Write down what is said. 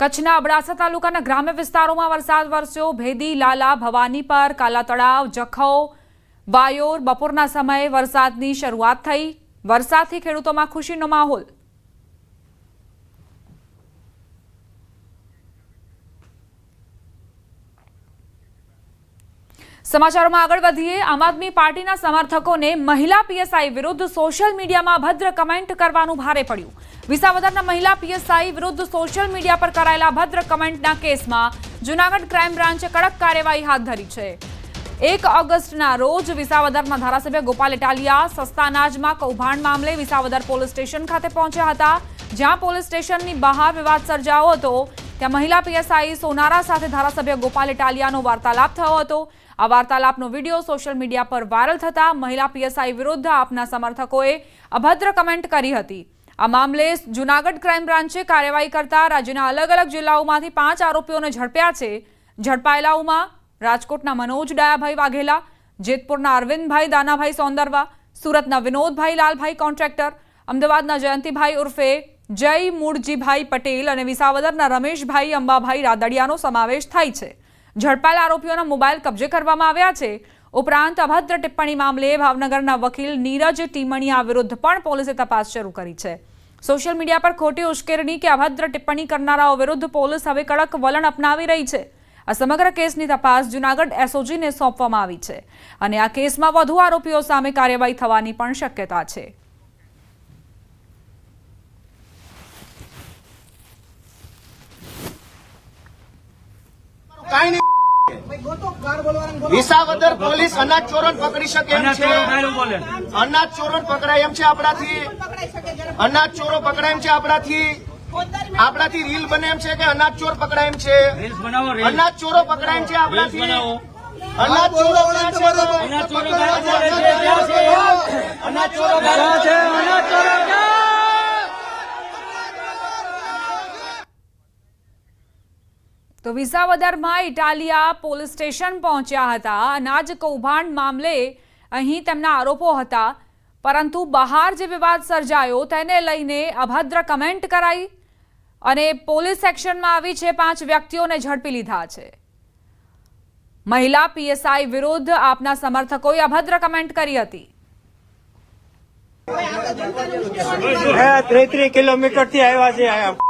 કચ્છના અબડાસા તાલુકાના ગ્રામ્ય વિસ્તારોમાં વરસાદ વરસ્યો. ભેદી, લાલા, ભવાની પર કાલા તળાવ, જખૌ, વાયોર બપોરના સમયે વરસાદની શરૂઆત થઈ. વરસાદથી ખેડૂતોમાં ખુશીનો માહોલ સમાચારોમાં આગળ વધીએ. આમ આદમી પાર્ટીના સમર્થકોને મહિલા પીએસઆઈ વિરુદ્ધ સોશિયલ મીડિયામાં ભદ્ર કમેન્ટ કરવાનું ભારે પડ્યું. વિસાવદરના મહિલા પીએસઆઈ વિરુદ્ધ સોશિયલ મીડિયા પર કરાયેલા ભદ્ર કમેન્ટના કેસમાં જૂનાગઢ ક્રાઇમ બ્રાન્ચે કડક કાર્યવાહી હાથ ધરી છે. એક ઓગસ્ટના રોજ વિસાવદરના ધારાસભ્ય ગોપાલ ઇટાલિયા સસ્તા અનાજમાં કૌભાંડ મામલે વિસાવદર પોલીસ સ્ટેશન ખાતે પહોંચ્યા હતા. જ્યાં પોલીસ સ્ટેશનની બહાર વિવાદ સર્જાયો હતો. ત્યાં મહિલા પીએસઆઈ સોનારા સાથે ધારાસભ્ય ગોપાલ ઇટાલિયાનો વાર્તાલાપ થયો હતો. આ વાર્તાલાપનો વીડિયો સોશિયલ મીડિયા પર વાયરલ થતા મહિલા પીએસઆઈ વિરુદ્ધ આપના સમર્થકોએ અભદ્ર કમેન્ટ કરી હતી. આ મામલે જૂનાગઢ ક્રાઇમ બ્રાન્ચે કાર્યવાહી કરતા રાજ્યના અલગ અલગ જિલ્લાઓમાંથી પાંચ આરોપીઓને ઝડપ્યા છે. ઝડપાયેલાઓમાં રાજકોટના મનોજ ડાયાભાઈ વાઘેલા, જેતપુરના અરવિંદભાઈ દાનાભાઈ સોંદરવા, સુરતના વિનોદભાઈ લાલભાઈ કોન્ટ્રાક્ટર, અમદાવાદના જયંતિભાઈ ઉર્ફે જય મૂળજીભાઈ પટેલ અને વિસાવદરના રમેશભાઈ, અંબાભાઈ રાદડિયાનો સમાવેશ થાય છે. ઝડપાયેલા આરોપીઓના મોબાઈલ કબજે કરવામાં આવ્યા છે. ઉપરાંત અભદ્ર ટિપ્પણી મામલે ભાવનગરના વકીલ નીરજ ટીમણિયા વિરુદ્ધ પણ પોલીસે તપાસ શરૂ કરી છે. સોશિયલ મીડિયા પર ખોટી ઉશ્કેરણી કે અભદ્ર ટિપ્પણી કરનારાઓ વિરુદ્ધ પોલીસ હવે કડક વલણ અપનાવી રહી છે. આ સમગ્ર કેસની તપાસ જૂનાગઢ એસઓજીને સોંપવામાં આવી છે. અને આ કેસમાં વધુ આરોપીઓ સામે કાર્યવાહી થવાની પણ શક્યતા છે. કાંઈ નહીં. વિસાવદર પોલીસ અનાજ ચોરણ પકડી શકે એમ છે. અનાજ ચોરણ પકડાય એમ છે આપણાથી. અનાજ ચોરો પકડાય એમ છે આપણાથી. આપણાથી રીલ બને એમ છે કે અનાજ ચોર પકડાય એમ છે. અનાજ ચોરો પકડાય એમ છે આપણાથી. અનાજ ચોરો અનાજ ચોરો? અનાજ ચોરો ક્યાં છે? તો વિસાવદરમાં ઇટાલિયા પોલીસ સ્ટેશન પહોંચ્યા હતા. અનાજ કૌભાંડ મામલે અહીં તેમના આરોપો હતા. પરંતુ બહાર જે વિવાદ સર્જાયો તેને લઈને અભદ્ર કમેન્ટ કરાઈ અને પોલીસ સેક્શનમાં આવી છે પાંચ વ્યક્તિઓને ઝડપી લીધા છે. મહિલા પીએસઆઈ વિરુદ્ધ આપના સમર્થકોએ અભદ્ર કમેન્ટ કરી હતી. કિલોમીટરથી આવ્યા છે.